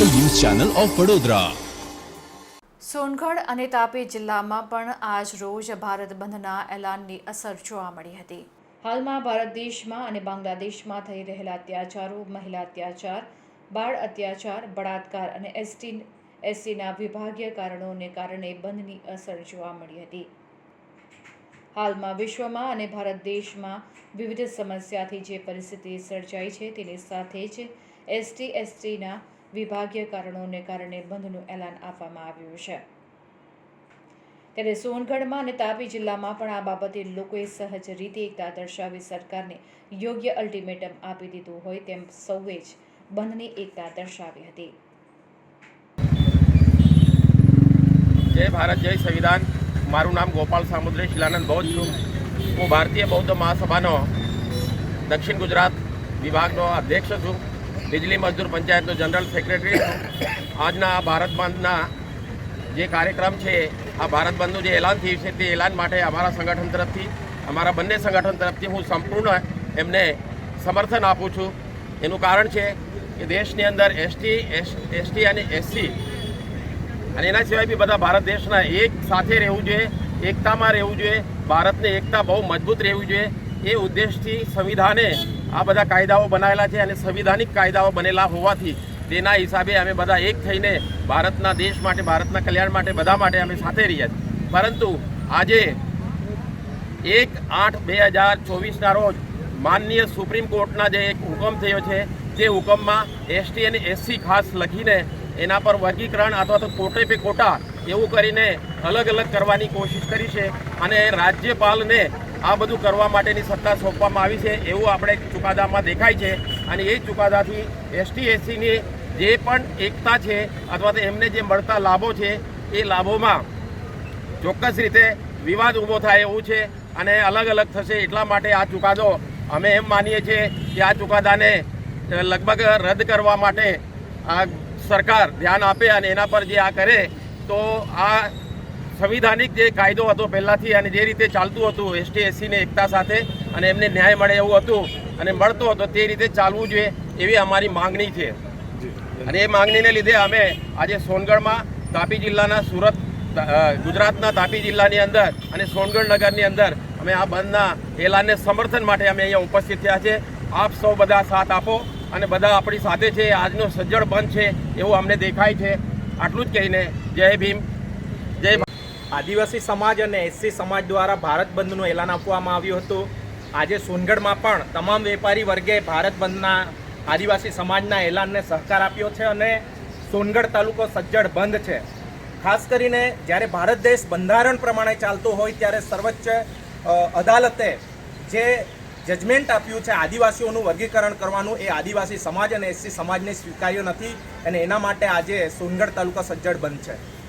Channel of Vadodara. Songadh અને તાપી જિલ્લામાં પણ આજ રોજ ભારત બંધના એલાનની અસર જોવા મળી હતી. હાલમાં ભારત દેશમાં અને બાંગ્લાદેશમાં થઈ રહેલા અત્યાચારો, મહિલા અત્યાચાર, બાળ અત્યાચાર, બળાત્કાર અને એસટી એસસીના વિભાગીય કારણોને કારણે બંધની અસર જોવા મળી હતી. હાલમાં વિશ્વમાં અને ભારત દેશમાં વિવિધ સમસ્યાથી જે પરિસ્થિતિ સર્જાઈ છે, તેની સાથે જ એસટી, એસટીના વિભાગીય કારણોને કારણે બંધનું એલાન આપવામાં આવ્યું છે. ત્યારે સોનગઢમાં અને તાપી જિલ્લામાં પણ આ બાબતે લોકોએ સહજ રીતે એકતા દર્શાવી સરકારને યોગ્ય અલ્ટિમેટમ આપી દીધું હોય તેમ સૌએ જ બંધની એકતા દર્શાવી હતી. જય ભારત, જય સંવિધાન. મારું નામ ગોપાલ સામુદ્રી, શિલાનંદ બૌદ્ધ છું. હું ભારતીય બૌદ્ધ મહાસભાનો દક્ષિણ ગુજરાત વિભાગનો અધ્યક્ષ છું. બિજલી મજદૂર પંચાયતનો જનરલ સેક્રેટરી આજના આ ભારત બંધના જે કાર્યક્રમ છે, આ ભારત બંધનું જે એલાન થયું છે તે એલાન માટે અમારા સંગઠન તરફથી, અમારા બંને સંગઠન તરફથી હું સંપૂર્ણ એમને સમર્થન આપું છું. એનું કારણ છે કે દેશની અંદર એસટી એસટી અને એસસી અને એના સિવાય બી બધા ભારત દેશના એક સાથે રહેવું જોઈએ, એકતામાં રહેવું જોઈએ, ભારતને એકતા બહુ મજબૂત રહેવું જોઈએ. એ ઉદ્દેશથી સંવિધાને આ બધા કાયદાઓ બનાવેલા છે અને સંવિધાનિક કાયદાઓ બનેલા હોવાથી તેના હિસાબે અમે બધા એક થઈને ભારતના દેશ માટે, ભારતના કલ્યાણ માટે, બધા માટે અમે સાથે રહ્યા છીએ. પરંતુ આજે એક આઠ બે હજાર ચોવીસના રોજ માનનીય સુપ્રીમ કોર્ટના જે એક હુકમ થયો છે તે હુકમમાં એસટી અને એસસી ખાસ લખીને એના પર વર્ગીકરણ અથવા તો કોટે પે કોટા એવું કરીને અલગ અલગ કરવાની કોશિશ કરી છે અને રાજ્યપાલને આ બધું કરવા માટેની સત્તા સોંપવામાં આવી છે, એવું આપણે ચુકાદામાં દેખાય છે. અને એ ચુકાદાથી એસટી એસસીની જે પણ એકતા છે, અથવા તો એમને જે મળતા લાભો છે, એ લાભોમાં ચોક્કસ રીતે વિવાદ ઊભો થાય એવું છે અને અલગ અલગ થશે એટલા માટે આ ચુકાદો અમે એમ માનીએ છીએ કે આ ચુકાદાને લગભગ રદ કરવા માટે આ સરકાર ધ્યાન આપે અને એના પર જે આ કરે, તો આ સંવિધાનિક જે કાયદો હતો પહેલાંથી અને જે રીતે ચાલતું હતું એસટી એસસીને એકતા સાથે, અને એમને ન્યાય મળે એવું હતું અને મળતો હતો તે રીતે ચાલવું જોઈએ એવી અમારી માંગણી છે. અને એ માંગણીને લીધે અમે આજે સોનગઢમાં તાપી જિલ્લાના સુરત ગુજરાતના તાપી જિલ્લાની અંદર અને સોનગઢ નગરની અંદર અમે આ બંધના એલાનને સમર્થન માટે અમે અહીંયા ઉપસ્થિત થયા છે. આપ સૌ બધા સાથ આપો અને બધા આપણી સાથે છે. આજનો સજ્જડ બંધ છે એવું અમને દેખાય છે. આટલું જ કહીને જય ભીમ, જય. આદિવાસી સમાજ અને એસસી સમાજ દ્વારા ભારત બંધનું એલાન આપવામાં આવ્યું હતું. આજે સોનગઢમાં પણ તમામ વેપારી વર્ગે ભારત બંધના આદિવાસી સમાજના એલાનને સહકાર આપ્યો છે અને સોનગઢ તાલુકો સજ્જડ બંધ છે. ખાસ કરીને જ્યારે ભારત દેશ બંધારણ પ્રમાણે ચાલતો હોય ત્યારે સર્વોચ્ચ અદાલતે જે જજમેન્ટ આપ્યું છે આદિવાસીઓનું વર્ગીકરણ કરવાનું એ આદિવાસી સમાજ અને એસસી સમાજને સ્વીકાર્યો નથી અને એના માટે આજે સોનગઢ તાલુકા સજ્જડ બંધ છે.